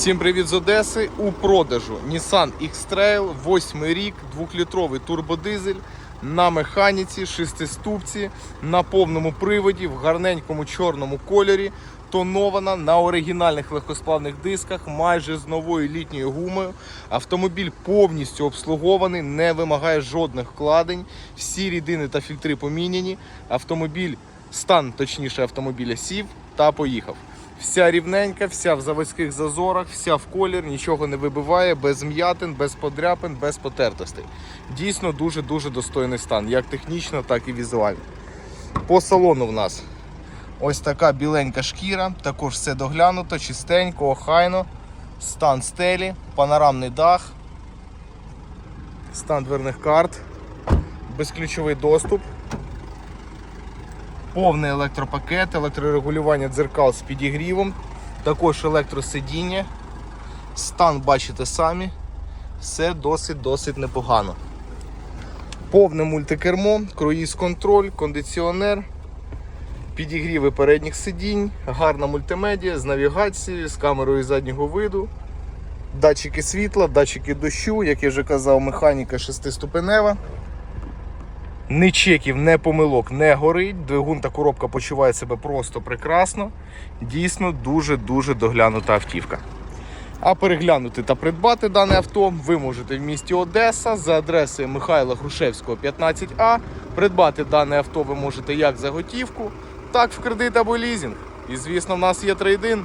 Всім привіт з Одеси. У продажу Nissan X-Trail, 8 рік, 2-літровий турбодизель на механіці, шестиступці, на повному приводі, в гарненькому чорному кольорі, тонована на оригінальних легкосплавних дисках, майже з новою літньою гумою. Автомобіль повністю обслугований, не вимагає жодних вкладень. Всі рідини та фільтри поміняні. Автомобіль, стан точніше автомобіля сів та поїхав. Вся рівненька, вся в заводських зазорах, вся в колір, нічого не вибиває, без м'ятин, без подряпин, без потертостей. Дійсно дуже-дуже достойний стан, як технічно, так і візуально. По салону в нас ось така біленька шкіра, також все доглянуто, чистенько, охайно. Стан стелі, панорамний дах, стан дверних карт, безключовий доступ. Повний електропакет, електрорегулювання дзеркал з підігрівом, також електросидіння. Стан бачите самі. Все досить-досить непогано. Повне мультикермо, круїз-контроль, кондиціонер, підігріви передніх сидінь, гарна мультимедіа з навігацією, з камерою заднього виду, датчики світла, датчики дощу, як я вже казав, механіка шестиступенева. Ні чеків, не помилок не горить. Двигун та коробка почуває себе просто прекрасно. Дійсно дуже-дуже доглянута автівка. А переглянути та придбати дане авто ви можете в місті Одеса за адресою Михайла Грушевського, 15А. Придбати дане авто ви можете як за готівку, так в кредит або лізинг. І звісно, в нас є трейдин.